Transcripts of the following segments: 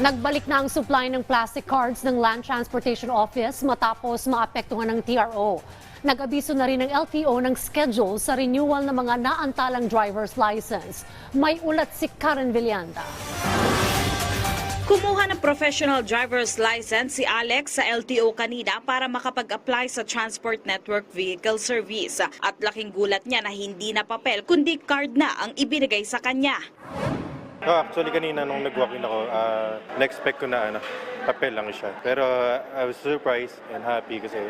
Nagbalik na ang supply ng plastic cards ng Land Transportation Office matapos maapektuhan ng TRO. Nag-abiso na rin ng LTO ng schedule sa renewal ng mga naantalang driver's license. May ulat si Karen Villanda. Kumuha ng professional driver's license si Alex sa LTO kanina para makapag-apply sa Transport Network Vehicle Service. At laking gulat niya na hindi na papel kundi card na ang ibinigay sa kanya. Oh, actually kanina nung nag-walk-in ako, ah, na-expect ko na ano, papel lang siya. Pero ah, I was surprised and happy kasi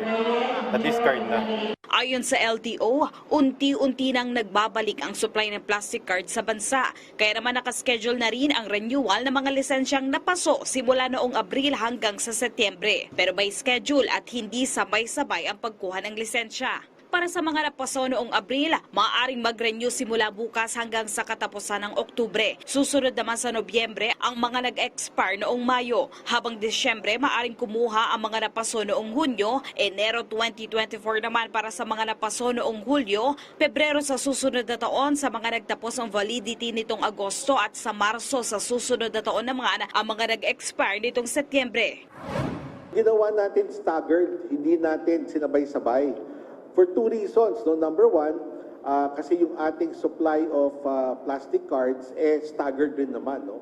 at least card na. Ayon sa LTO, unti-unti nang nagbabalik ang supply ng plastic card sa bansa. Kaya naman nakaschedule na rin ang renewal ng mga lisensyang napaso simula noong Abril hanggang sa Setyembre. Pero may schedule at hindi sabay-sabay ang pagkuha ng lisensya. Para sa mga napaso noong Abril, maaaring mag-renew simula bukas hanggang sa katapusan ng Oktubre. Susunod naman sa Nobyembre ang mga nag-expire noong Mayo. Habang Disyembre, maaaring kumuha ang mga napaso noong Hunyo, Enero 2024 naman para sa mga napaso noong Hulyo, Pebrero sa susunod na taon sa mga nagtapos ang validity nitong Agosto at sa Marso sa susunod na taon mga ang mga nag-expire nitong Setyembre. Ginawa natin staggered, hindi natin sinabay-sabay. For two reasons. No? Number one, ah, kasi yung ating supply of ah, plastic cards, eh, staggered rin naman. No?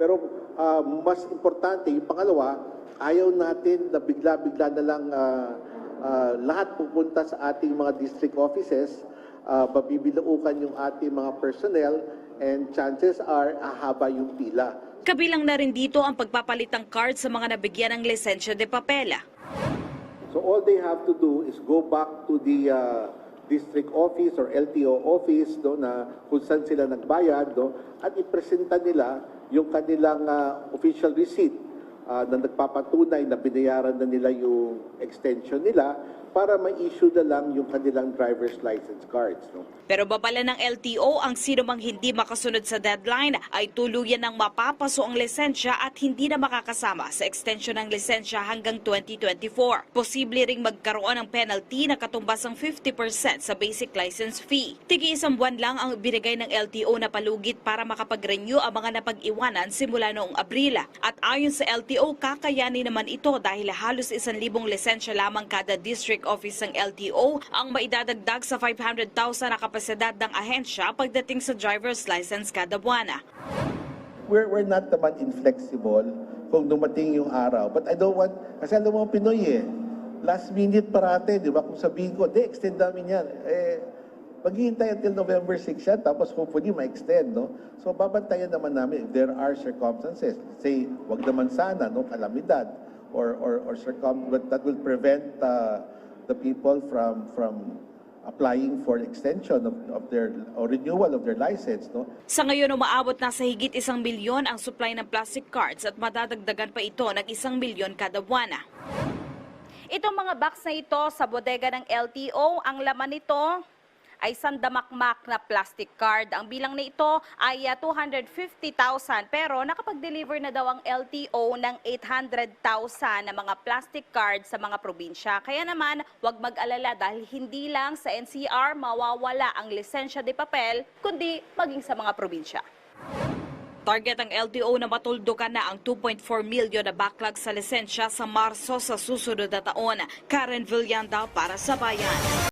Pero ah, mas importante, yung pangalawa, ayaw natin na bigla-bigla na lang ah, ah, lahat pupunta sa ating mga district offices, uh, pabibilaukan yung ating mga personnel, and chances are, ahaba yung pila. Kabilang na rin dito ang pagpapalit ng card sa mga nabigyan ng lisensya de papela. So all they have to do is go back to the uh, district office or LTO office no, na kung saan sila nagbayad no, at ipresenta nila yung kanilang uh, official receipt uh, na nagpapatunay na binayaran na nila yung extension nila para ma-issue na lang yung kanilang driver's license cards. No. Pero babala ng LTO ang sino mang hindi makasunod sa deadline ay tuluyan ng mapapaso ang lisensya at hindi na makakasama sa extension ng lisensya hanggang 2024. Posible ring magkaroon ng penalty na katumbas ng 50% sa basic license fee. Tigi isang buwan lang ang binigay ng LTO na palugit para makapag-renew ang mga napag-iwanan simula noong Abril. At ayon sa LTO, kakayanin naman ito dahil halos isang libong lisensya lamang kada district office ng LTO ang maidadagdag sa 500,000 na kapasidad ng ahensya pagdating sa driver's license kada buwan. we're, we're not naman inflexible kung dumating yung araw. But I don't want, kasi alam mo Pinoy eh, last minute parate, di ba? Kung sabihin ko, di, extend namin yan. Eh, maghihintay until November 6 yan, tapos hopefully ma-extend, no? So, babantayan naman namin if there are circumstances. Say, wag naman sana, no? Kalamidad or, or, or circum, that will prevent uh, the people from, from applying for extension of, of their, or renewal of their license, no? Sa ngayon, umaabot na sa higit isang milyon ang supply ng plastic cards at madadagdagan pa ito ng isang milyon kada buwan. Itong mga box na ito sa bodega ng LTO, ang laman nito ay sandamakmak na plastic card. Ang bilang na ito ay ah, 250,000 pero nakapag-deliver na daw ang LTO ng 800,000 na mga plastic card sa mga probinsya. Kaya naman, huwag mag-alala dahil hindi lang sa NCR mawawala ang lisensya de papel, kundi maging sa mga probinsya. Target ang LTO na matuldukan na ang 2.4 milyon na backlog sa lisensya sa Marso sa susunod na taon. Karen Villanda para sa Bayan.